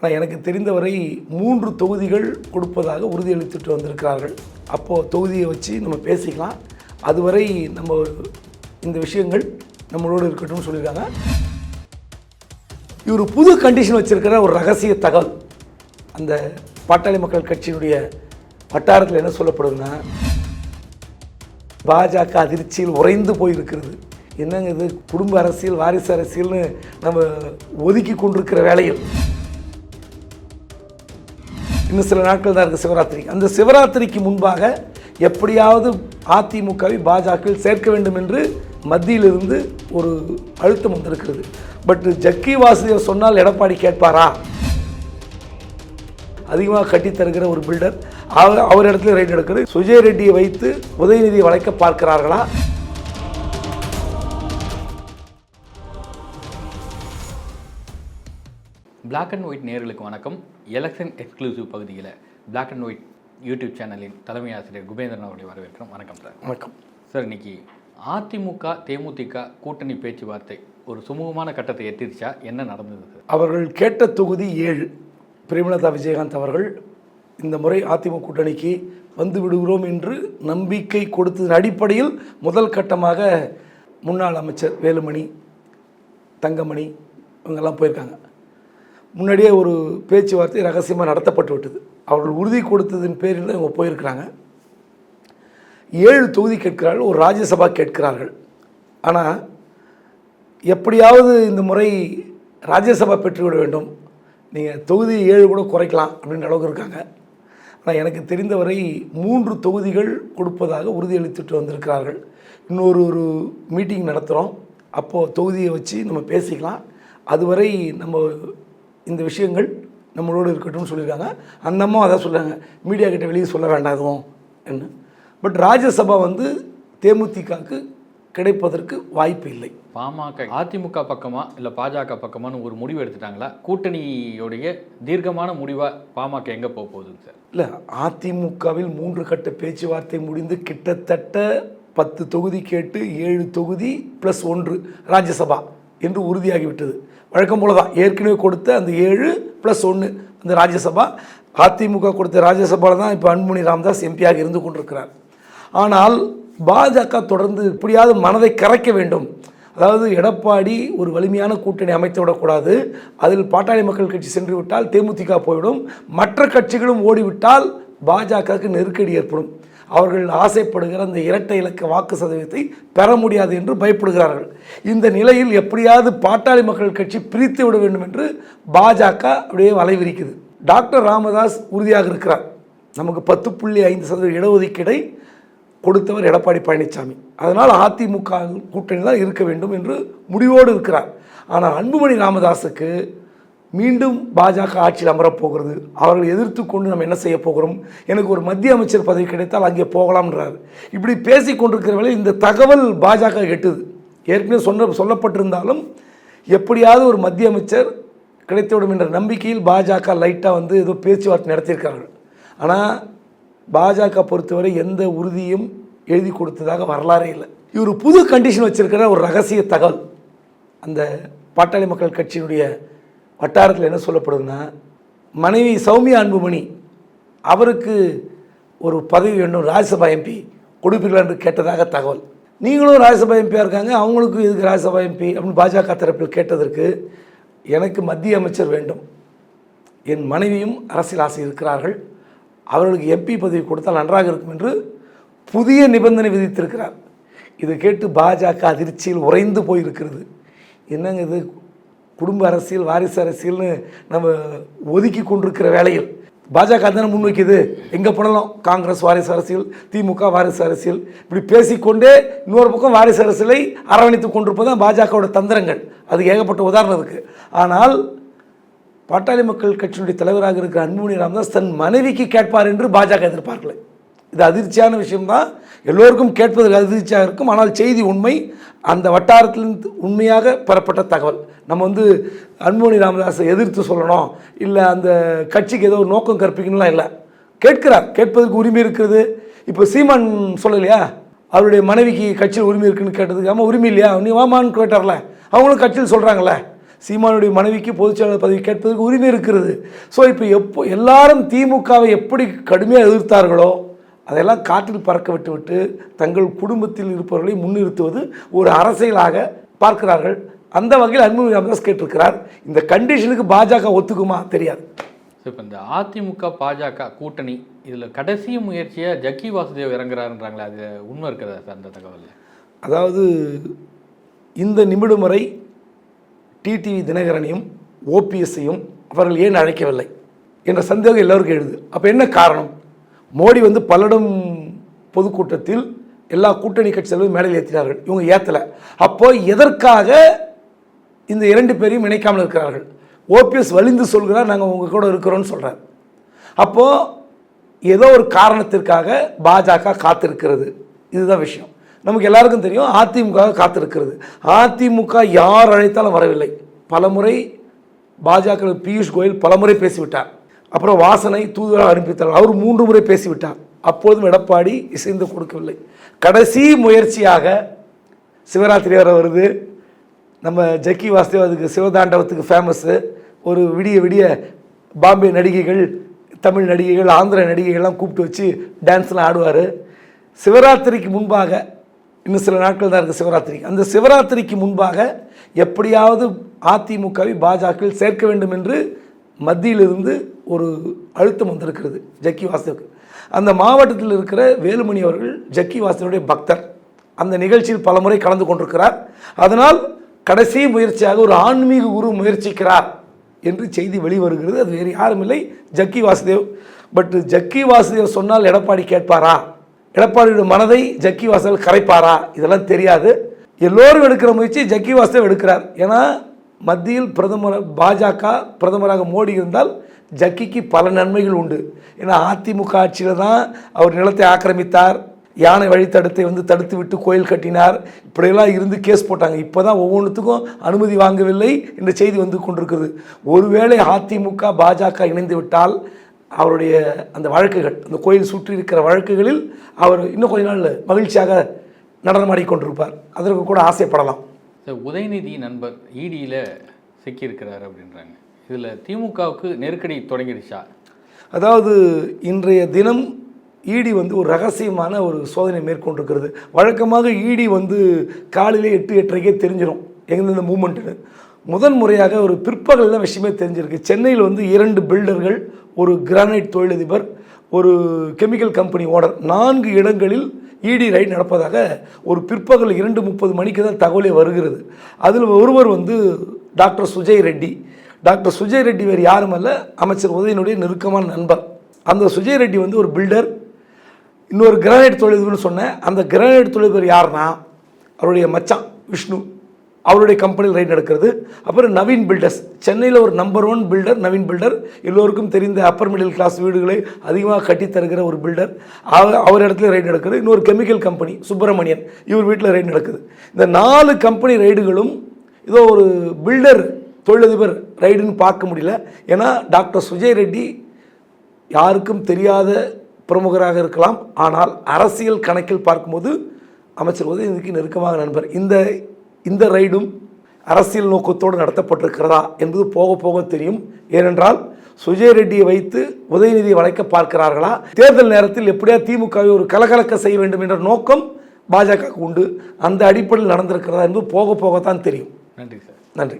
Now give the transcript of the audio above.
ஆனால் எனக்கு தெரிந்தவரை மூன்று தொகுதிகள் கொடுப்பதாக உறுதியளித்துட்டு வந்திருக்கிறார்கள். அப்போது தொகுதியை வச்சு நம்ம பேசிக்கலாம். அதுவரை நம்ம இந்த விஷயங்கள் நம்மளோடு இருக்கட்டும்னு சொல்லியிருக்காங்க. இவர் புது கண்டிஷன் வச்சுருக்கிற ஒரு ரகசிய தகவல். அந்த பாட்டாளி மக்கள் கட்சியினுடைய வட்டாரத்தில் என்ன சொல்லப்படுதுன்னா பாஜக அதிர்ச்சியில் உறைந்து போயிருக்கிறது. என்னங்க இது? குடும்ப அரசியல் வாரிசு அரசியல்னு நம்ம ஒதுக்கி கொண்டிருக்கிற வேலையில் இன்னும் சில நாட்கள் தான் இருக்குது சிவராத்திரி அந்த சிவராத்திரிக்கு முன்பாக எப்படியாவது அதிமுகவை பாஜகவில் சேர்க்க வேண்டும் என்று மத்தியிலிருந்து ஒரு அழுத்தம் வந்திருக்கிறது. பட் ஜக்கி வாசுதேவ் சொன்னால் எடப்பாடி கேட்பாரா? அதிகமாக கட்டித் தருகிற ஒரு பில்டர் அவர் அவர் இடத்துல ரைட் எடுக்கிறது. சுஜய் ரெட்டியை வைத்து உதயநிதியை வளைக்க பார்க்கிறார்களா? பிளாக் அண்ட் ஒயிட் நேர்களுக்கு வணக்கம். எலெக்ஷன் எக்ஸ்க்ளூசிவ் பகுதியில் Black அண்ட் ஒயிட் யூடியூப் சேனலின் தலைமை ஆசிரியர் குபேந்திரன் அவர்களை வரவேற்கிறோம். வணக்கம் சார். வணக்கம். சார் இன்னைக்கு அதிமுக தேமுதிக கூட்டணி பேச்சுவார்த்தை ஒரு சுமூகமான கட்டத்தை எட்டிருச்சா? என்ன நடந்தது அவர்கள் கேட்ட தொகுதி ஏழு. பிரேமலதா விஜயகாந்த் அவர்கள் இந்த முறை அதிமுக கூட்டணிக்கு வந்து விடுகிறோம் என்று நம்பிக்கை கொடுத்ததன் அடிப்படையில் முதல் கட்டமாக முன்னாள் அமைச்சர் வேலுமணி தங்கமணி இவங்கெல்லாம் போயிருக்காங்க. முன்னாடியே ஒரு பேச்சுவார்த்தை ரகசியமாக நடத்தப்பட்டு விட்டது. அவர்கள் உறுதி கொடுத்ததின் பேரில் இவங்க போயிருக்கிறாங்க. ஏழு தொகுதி கேட்கிறார்கள் ஒரு ராஜ்யசபா கேட்கிறார்கள். ஆனால் எப்படியாவது இந்த முறை ராஜ்யசபா பெற்றுவிட வேண்டும். நீங்கள் தொகுதி ஏழு கூட குறைக்கலாம் அப்படின்ற அளவுக்கு இருக்காங்க. ஆனால் எனக்கு தெரிந்தவரை மூன்று தொகுதிகள் கொடுப்பதாக உறுதியளித்துட்டு வந்திருக்கிறார்கள். இன்னொரு ஒரு மீட்டிங் நடத்துகிறோம் அப்போது தொகுதியை வச்சு நம்ம பேசிக்கலாம். அதுவரை நம்ம இந்த விஷயங்கள் நம்மளோடு இருக்கட்டும்னு சொல்லியிருக்காங்க. அந்த அம்மா அதான் சொல்கிறாங்க மீடியா கிட்ட வெளியே சொல்ல வேண்டாம் எதுவும் என்ன பட் ராஜ்யசபா வந்து தேமுதிகவுக்கு கிடைப்பதற்கு வாய்ப்பு இல்லை. பாமக அதிமுக பக்கமா இல்லை பாஜக பக்கமான்னு ஒரு முடிவு எடுத்துட்டாங்களா? கூட்டணியோடைய தீர்க்கமான முடிவா பாமக எங்கே போக போகுதுங்க சார்? இல்லை அதிமுகவில் மூன்று கட்ட பேச்சுவார்த்தை முடிந்து கிட்டத்தட்ட பத்து தொகுதி கேட்டு ஏழு தொகுதி ப்ளஸ் ஒன்று ராஜ்யசபா. என்று உறுதியாகிவிட்டது. வழக்கம் போல தான் ஏற்கனவே கொடுத்த அந்த ஏழு ப்ளஸ் ஒன்று அந்த ராஜ்யசபா அதிமுக கொடுத்த ராஜ்யசபாவில் தான் இப்போ அன்புமணி ராம்தாஸ் எம்பியாக இருந்து கொண்டிருக்கிறார். ஆனால் பாஜக தொடர்ந்து இப்படியாவது மனதை கரைக்க வேண்டும். அதாவது எடப்பாடி ஒரு வலிமையான கூட்டணி அமைத்து விடக்கூடாது அதில் பாட்டாளி மக்கள் கட்சி சென்று விட்டால் தேமுதிக போய்விடும் மற்ற கட்சிகளும் ஓடிவிட்டால் பாஜகவுக்கு நெருக்கடி ஏற்படும். அவர்கள் ஆசைப்படுகிற அந்த இரட்டை இலக்க வாக்கு சதவீதத்தை பெற முடியாது என்று பயப்படுகிறார்கள். இந்த நிலையில் எப்படியாவது பாட்டாளி மக்கள் கட்சி பிரித்து விட வேண்டும் என்று பாஜக அப்படியே வலைவிரிக்குது. டாக்டர் ராமதாஸ் உறுதியாக இருக்கிறார். நமக்கு பத்து புள்ளி ஐந்து சதவீத இடஒதுக்கீடை கொடுத்தவர் எடப்பாடி பழனிசாமி அதனால் அதிமுக கூட்டணி தான் இருக்க வேண்டும் என்று முடிவோடு இருக்கிறார். ஆனால் அன்புமணி ராமதாஸுக்கு மீண்டும் பாஜக ஆட்சியில் அமரப் போகிறது அவர்களை எதிர்த்து கொண்டு நம்ம என்ன செய்ய போகிறோம்? எனக்கு ஒரு மத்திய அமைச்சர் பதவி கிடைத்தால் அங்கே போகலாம்ன்றார். இப்படி பேசி கொண்டிருக்கிற இந்த தகவல் பாஜக எட்டுது ஏற்கனவே சொன்ன சொல்லப்பட்டிருந்தாலும் எப்படியாவது ஒரு மத்திய அமைச்சர் கிடைத்துவிடும் என்ற நம்பிக்கையில் பாஜக லைட்டாக வந்து ஏதோ பேச்சுவார்த்தை நடத்தியிருக்கார்கள் ஆனால் பாஜக பொறுத்தவரை எந்த உறுதியும் எழுதி கொடுத்ததாக வரலாறே இல்லை. இவர் புது கண்டிஷன் வச்சிருக்கிற ஒரு ரகசிய தகவல். அந்த பாட்டாளி மக்கள் கட்சியினுடைய வட்டாரத்தில் என்ன சொல்லப்படுதுன்னா மனைவி சௌமியா அன்புமணி அவருக்கு ஒரு பதவி வேண்டும் ராஜ்யசபா எம்பி கொடுப்பீர்களா என்று கேட்டதாக தகவல். நீங்களும் ராஜ்யசபா எம்பியாக இருக்காங்க அவங்களுக்கும் எதுக்கு ராஜ்யசபா எம்பி அப்படின்னு பாஜக தரப்பில் கேட்டதற்கு எனக்கு மத்திய அமைச்சர் வேண்டும். என் மனைவியும் அரசியல் ஆசை இருக்கிறார்கள். அவர்களுக்கு எம்பி பதவி கொடுத்தால் நன்றாக இருக்கும் என்று புதிய நிபந்தனை விதித்திருக்கிறார். இதை கேட்டு பாஜக அதிர்ச்சியில் உறைந்து போயிருக்கிறது. என்னங்க இது? குடும்ப அரசியல் வாரிசு அரசியல்னு நம்ம ஒதுக்கி கொண்டிருக்கிற வேளையில் பாஜக தானே முன்வைக்குது? எங்கே போனாலும் காங்கிரஸ் வாரிசு அரசியல் திமுக வாரிசு அரசியல். இப்படி பேசிக்கொண்டே இன்னொரு பக்கம் வாரிசு அரசியலை அரவணைத்து கொண்டிருப்பது தான் பாஜகவோட தந்திரங்கள். அது ஏகப்பட்ட உதாரணம் இருக்குது ஆனால் பாட்டாளி மக்கள் கட்சியினுடைய தலைவராக இருக்கிற அன்புமணி ராமதாஸ் தன் மனைவிக்கு கேட்பார் என்று பாஜக எதிர்பார்க்கலை. இது அதிர்ச்சியான விஷயம்தான். எல்லோருக்கும் கேட்பதற்கு அதிர்ச்சியாக இருக்கும். ஆனால் செய்தி உண்மை. அந்த வட்டாரத்திலிருந்து உண்மையாக பெறப்பட்ட தகவல். நம்ம வந்து அன்புமணி ராமதாஸை எதிர்த்து சொல்லணும். இல்லை அந்த கட்சிக்கு ஏதோ ஒரு நோக்கம் கற்பிக்கணும்லாம் இல்லை. கேட்கிறார். கேட்பதற்கு உரிமை இருக்கிறது. இப்போ சீமான் சொல்லலையா? அவருடைய மனைவிக்கு கட்சியில் உரிமை இருக்குன்னு கேட்டதுக்கு ஆமாம் உரிமை இல்லையா? நீ வாமான்னு கேட்டார்ல. அவங்களும் கட்சியில் சொல்கிறாங்களே சீமானுடைய மனைவிக்கு பொதுச்செயலாளர் பதவி கேட்பதற்கு உரிமை இருக்கிறது. ஸோ இப்போ எப்போ எல்லாரும் திமுகவை எப்படி கடுமையாக எதிர்த்தார்களோ அதெல்லாம் காற்றில் பறக்க விட்டுவிட்டு தங்கள் குடும்பத்தில் இருப்பவர்களை முன்னிறுத்துவது ஒரு அரசியலாக பார்க்கிறார்கள். அந்த வகையில் அன்பு ராமதாஸ் கேட்டிருக்கிறார் இந்த கண்டிஷனுக்கு பாஜக ஒத்துக்குமா? தெரியாது. இப்போ இந்த அதிமுக பாஜக கூட்டணி இதில் கடைசி முயற்சியாக ஜக்கி வாசுதேவ் இறங்குறாருன்றாங்களே அது உண்மை இருக்கிறதா சார் அந்த தகவலில்? அதாவது இந்த நிமிடம் வரை டிடிவி தினகரனையும் ஓபிஎஸ்ஸையும் அவர்கள் ஏன் அழைக்கவில்லை? என்ற சந்தேகம் எல்லோருக்கும் எழுது. அப்போ என்ன காரணம்? மோடி வந்து பல்லடம் பொதுக்கூட்டத்தில் எல்லா கூட்டணி கட்சிகளும் மேடையில் ஏற்றினார்கள் இவங்க ஏற்றலை அப்போ எதற்காக இந்த இரண்டு பேரையும் இணைக்காமல் இருக்கிறார்கள்? ஓபிஎஸ் வலிந்து சொல்கிறார் நாங்கள் உங்கள் கூட இருக்கிறோன்னு சொல்கிறார் அப்போது ஏதோ ஒரு காரணத்திற்காக பாஜக காத்திருக்கிறது. இதுதான் விஷயம். நமக்கு எல்லாருக்கும் தெரியும் அதிமுக காத்திருக்கிறது. அதிமுக யார் அழைத்தாலும் வரவில்லை. பலமுறை பாஜக பியூஷ் கோயல் பலமுறை பேசிவிட்டார். அப்புறம் வாசனை தூதுவராக அனுப்பித்தார் அவர் மூன்று முறை பேசிவிட்டார். அப்போதும் எடப்பாடி இசைந்து கொடுக்கவில்லை. கடைசி முயற்சியாக சிவராத்திரி வர வருது. நம்ம ஜக்கி வாசுதேவ் அதுக்கு சிவதாண்டவத்துக்கு ஃபேமஸ்ஸு ஒரு விடிய விடிய பாம்பே நடிகைகள் தமிழ் நடிகைகள் ஆந்திர நடிகைகள்லாம் கூப்பிட்டு வச்சு டான்ஸ்லாம் ஆடுவார். சிவராத்திரிக்கு முன்பாக இன்னும் சில நாட்கள் தான் இருக்குது சிவராத்திரிக்கு அந்த சிவராத்திரிக்கு முன்பாக எப்படியாவது அதிமுகவை பாஜகவில் சேர்க்க வேண்டும் என்று மத்தியிலிருந்து ஒரு அழுத்தம் வந்திருக்கிறது ஜக்கி வாசுதேவுக்கு அந்த மாவட்டத்தில் இருக்கிற வேலுமணி அவர்கள் ஜக்கி வாசுதேவனுடைய பக்தர். அந்த நிகழ்ச்சியில் பலமுறை கலந்து கொண்டிருக்கிறார். அதனால் கடைசி முயற்சியாக ஒரு ஆன்மீக குரு முயற்சிக்கிறார் என்று செய்தி வெளிவருகிறது. அது வேறு யாரும் இல்லை. ஜக்கி வாசுதேவ். பட் ஜக்கி வாசுதேவ் சொன்னால் எடப்பாடி கேட்பாரா? எடப்பாடியுடைய மனதை ஜக்கி வாசல் கரைப்பாரா? இதெல்லாம் தெரியாது. எல்லோரும் எடுக்கிற முயற்சி ஜக்கி வாசுதேவ் எடுக்கிறார். ஏன்னா மத்தியில் பிரதமர் பாஜக பிரதமராக மோடி இருந்தால் ஜக்கிக்கு பல நன்மைகள் உண்டு. ஏன்னா அதிமுக ஆட்சியில் தான் அவர் நிலத்தை ஆக்கிரமித்தார். யானை வழித்தடத்தை வந்து தடுத்து விட்டு கோயில் கட்டினார். இப்படியெல்லாம் இருந்து கேஸ் போட்டாங்க. இப்போ தான் ஒவ்வொன்றுத்துக்கும் அனுமதி வாங்கவில்லை என்ற செய்தி வந்து கொண்டிருக்கிறது ஒருவேளை அதிமுக பாஜக இணைந்து விட்டால் அவருடைய அந்த வழக்குகள் அந்த கோயில் சுற்றி இருக்கிற வழக்குகளில் அவர் இன்னும் கொஞ்ச நாள் மகிழ்ச்சியாக நடனமாடிக்கொண்டிருப்பார் அதற்கு கூட ஆசைப்படலாம். உதயநிதி நண்பர் ஈடியில் சிக்கியிருக்கிறார் அப்படின்றாங்க. இதில் திமுகவுக்கு நெருக்கடி தொடங்கிடுச்சா? அதாவது இன்றைய தினம் இடி வந்து ஒரு ரகசியமான ஒரு சோதனை மேற்கொண்டிருக்கிறது. வழக்கமாக இடி வந்து காலையிலே எட்டு எட்டரைக்கே தெரிஞ்சிடும் எந்தெந்த மூமெண்ட்டுன்னு. முதன் முறையாக ஒரு பிற்பகல் தான் விஷயமே தெரிஞ்சிருக்கு. சென்னையில் வந்து இரண்டு பில்டர்கள் ஒரு கிரானைட் தொழிலதிபர் ஒரு கெமிக்கல் கம்பெனி ஓனர் நான்கு இடங்களில் இடி ரைட் நடப்பதாக ஒரு பிற்பகல் இரண்டு முப்பது மணிக்கு தான் தகவலே வருகிறது. அதில் ஒருவர் வந்து டாக்டர் சுஜய் ரெட்டி டாக்டர் சுஜய் ரெட்டி வேறு யாரும் அல்ல அமைச்சர் உதயனுடைய நெருக்கமான நண்பர். அந்த சுஜய் ரெட்டி வந்து ஒரு பில்டர் இன்னொரு கிரானைட் தொழில்னு சொன்னேன். அந்த கிரானைட் தொழிலதிபர் யாருன்னா அவருடைய மச்சான் விஷ்ணு. அவருடைய கம்பெனியில் ரைட் நடக்கிறது. அப்புறம் நவீன் பில்டர்ஸ் சென்னையில் ஒரு number one builder Naveen builder எல்லோருக்கும் தெரிந்த அப்பர் மிடில் கிளாஸ் வீடுகளை அதிகமாக கட்டித் தருகிற ஒரு பில்டர் அவர் அவர் இடத்துல ரைடு நடக்கிறது இன்னொரு கெமிக்கல் கம்பெனி சுப்பிரமணியன் இவர் வீட்டில் ரைடு நடக்குது. இந்த நாலு கம்பெனி ரைடுகளும் ஏதோ ஒரு பில்டர் தொழிலதிபர் ரைடுன்னு பார்க்க முடியல. ஏன்னா டாக்டர் சுஜய் ரெட்டி யாருக்கும் தெரியாத பிரமுகராக இருக்கலாம். ஆனால் அரசியல் கணக்கில் பார்க்கும்போது அமைச்சர் உதயநிதிக்கு நெருக்கமாக நண்பர். இந்த இந்த ரைடும் அரசியல் நோக்கத்தோடு நடத்தப்பட்டிருக்கிறதா என்பது போக போக தெரியும். ஏனென்றால் சுஜய் ரெட்டியை வைத்து உதயநிதியை வளைக்க பார்க்கிறார்களா? தேர்தல் நேரத்தில் எப்படியா திமுகவை ஒரு கலகலக்க செய்ய வேண்டும் என்ற நோக்கம் பாஜகவுக்கு உண்டு. அந்த அடிப்படையில் நடந்திருக்கிறதா என்பது போக போகத்தான் தெரியும். நன்றி சார். நன்றி.